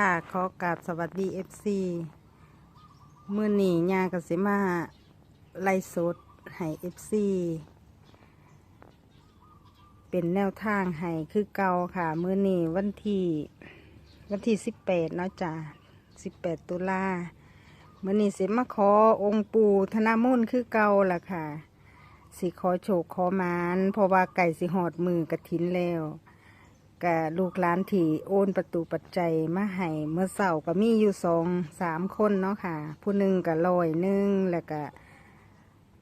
ค่ะขอกราบสวัสดีเอฟซีมื่อนี้ยากสิมาไล่สดให้เอฟซีเป็นแนวทางให้คือเก่าค่ะ มื่อนี้วันที่วันที่สิบแปดเนาะจ้ะสิบแปดตุลามื่อนี้สิมาขอองค์ปู่ธนามุ่นคือเก่าล่ะค่ะ สิขอโชคขอมานเพราะว่าไก่สิหอดมือกระถินแล้ว กับลูกหลานที่โอนประตูปัจจัยมาให้เมื่อเสาร์ก็มีอยู่สองสามคนเนาะค่ะ ผู้หนึ่งก็ลอยหนึ่งแล้วก็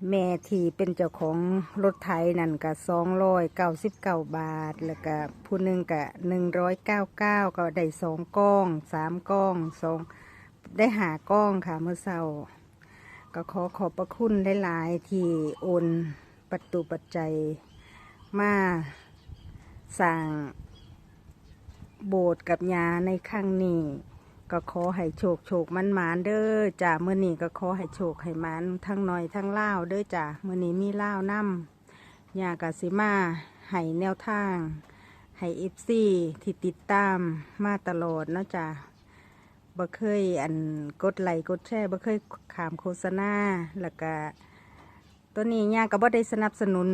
แม่ที่เป็นเจ้าของรถไถนั่นก็สองร้อยเก้าสิบเก้าบาท แล้วก็ผู้หนึ่งก็หนึ่งร้อยเก้าเก้าก็ได้สองกล้องสามกล้องสองได้หากล้องค่ะเมื่อเสาร์ก็ขอขอบพระคุณหลายๆที่โอนประตูปัจจัยมาสั่ง โบสถ์กับยาในครั้งนี้ก็ขอให้โชคโชคมันหมานเด้อจ้าเมื่อนี้ก็ขอให้โชคให้มันทั้งน้อยทั้งเล่าเด้อจ้าเมื่อนี้มีเล่านํำยากาสิมาให้แนวทางให้เอฟซีที่ติดตามมาตลอดเนาะจ้าบ่เคยอันกดไลค์กดแชร์บ่เคยขามโฆษณาแล้วก็ตัวนี้ยาก็บ่ได้สนับสนุน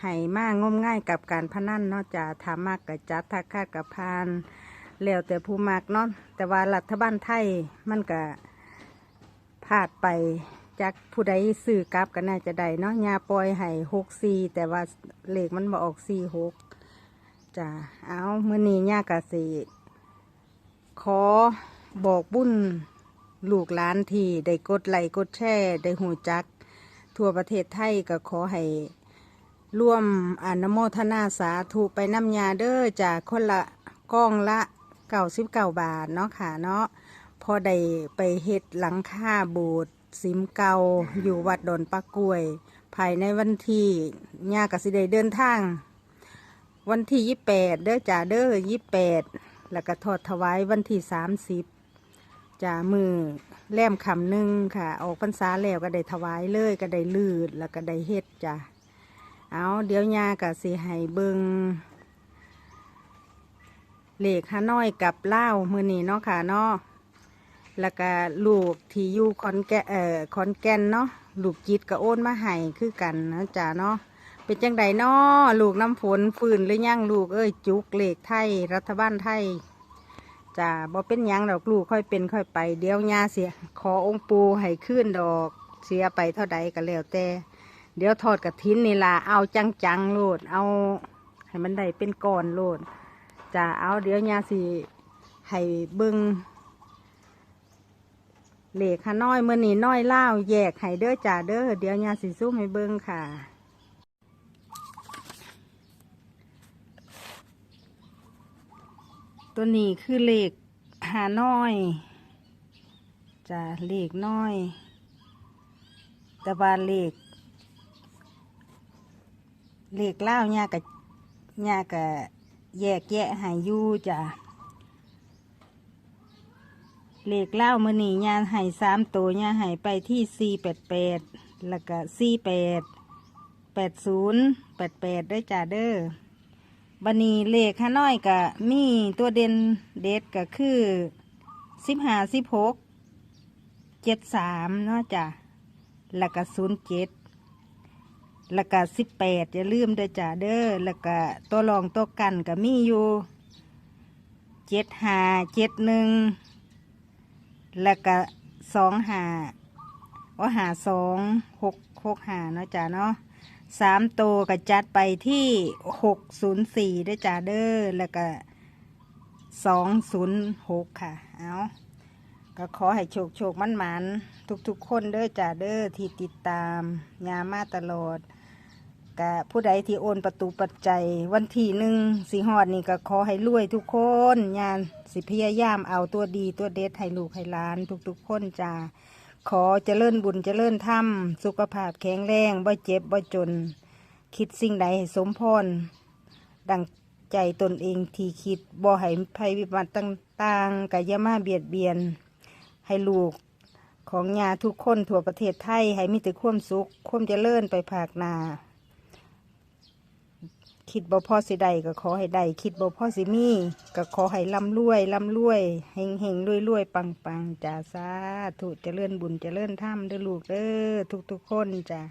ให้มากงมง่ายกับการพนันเนาะจะถามากกับจัดทักคาดกับพานแล้วแต่ผู้มักเนาะแต่ว่ารัฐบาลไทยมันก็พลาดไปจากผู้ใดซื้อกลับก็น่าจะได้เนาะยาปล่อยให้หกสี่แต่ว่าเลขมันมาออกสี่หกจ้ะเอาเมื่อนี้ยากะสิขอบอกบุญลูกหลานที่ได้กดไลค์กดแชร์ได้หูจัก ทั่วประเทศไทยก็ขอให้ ร่วมอนโมทนาสาธุไปน้ำยาเด้อจากคนละกล้องละเก้าสิบเก้าบาทเนาะค่ะเนาะพอได้ไปเฮ็ดหลังคาโบสถ์สิมเก่าอยู่วัดดอนปะกล้วย ภายในวันที่ญากสิได้เดินทาง วันที่ยี่แปดเด้อจ่าเด้อยี่แปดแล้วก็ทอดถวายวันที่สามสิบจ่ามือแล่มคำหนึ่งค่ะ ออกพรรษาแล้วก็ได้ถวายเลยก็ได้ลืดแล้วก็ได้เฮ็ดจ้ะ เอาเดี๋ยวยากะสิให้เบิงเหล็กฮานอยกับเล่ามือนี้เนาะค่ะเนาะแล้วก็ลูกที่อยู่คอนแกเอ่อคอนแกนเนาะลูกจิตก็โอนมาให้คือกันนะจ๊ะเนาะเป็นจังใดเนาะลูกน้ำฝนฟืนหรือยังลูกเอ้ยจุกเหล็กไทย รัฐบาลไทยจ้าบ่เป็นยังดอกลูกค่อยเป็นค่อยไป เดี๋ยวยาเสีย ขอองค์ปูให้ขึ้นดอกเสียไปเท่าใดก็แล้วแต่ เดี๋ยวทอดกระถินนี่ล่ะเอาจังๆโลด เอาให้มันได้เป็นก้อนโลดจะเอาเดี๋ยวยาสิให้เบิงเหล็กฮานอยเมื่อนี้น้อยเล่าแยกให้เด้อจ่าเด้อเดี๋ยวยาสิสู้ให้เบิงค่ะตัวนี้คือเหล็กหาน้อยจะเหล็กน้อย แต่ว่าเหล็ก เลขเล่าเนี่ยกับเนี่ยกับแยกแยะหายยูจ้ะเลขเล่ามือนี่เนี่ยหายสามตัวเนี่ยหายไปที่สี่แปดแปดแล้วก็สี่แปดแปดศูนย์แปดแปดได้จ้ะเด้อบันนี้เลขข้าน้อยกับมีตัวเด่นเด็ดก็คือสิบห้าสิบหกเจ็ดสามเนาะจ้ะแล้วก็ศูนย์เจ็ด แล้วก็สิบแปดอย่าลืมเด้อจ้าเด้อแล้วก็ตัวรองตัวกันก็มีอยู่เจ็ดหาเจ็ดหนึ่งแล้วก็สองหาว่าหาสองหกหกหาเนาะจ้าเนาะสามตัวก็จัดไปที่หกศูนย์สี่ด้อจ้าเด้อแล้วก็สองศูนย์หกค่ะ เอาก็ขอให้โชคโชคมั่นหมันทุกๆคนเด้อจ้าเด้อที่ติดตามยามาตลอด กะผู้ใดที่โอนประตูปัจจัย วันที่หนึ่งสีหอดนี่ก็ขอให้รวยทุกคนงานสิพยายามเอาตัวดีตัวเด็ดให้ลูกให้หล้านทุกๆคนจ้าขอเจริญบุญเจริญธรรม สุขภาพแข็งแรงบ่เจ็บบ่จน คิดสิ่งใดให้สมพรดังใจตนเองที่คิดบ่ให้ภัยวิบัติต่างๆกะอยามาเบียดเบียน ให้ลูกของยาทุกคนทั่วประเทศไทย ให้มีแต่ความสุขความเจริญไปภาคหนา คิดบ่พ่อสิได้ก็ขอให้ได้คิดบ่พ่อสิมีก็ขอให้ร่ำรวยร่ำรวยเฮงเฮงรวยรวยปังปังจ้าสาธุเจริญบุญเจริญธรรมเด้อลูกเด้อทุกทุกคนจ้า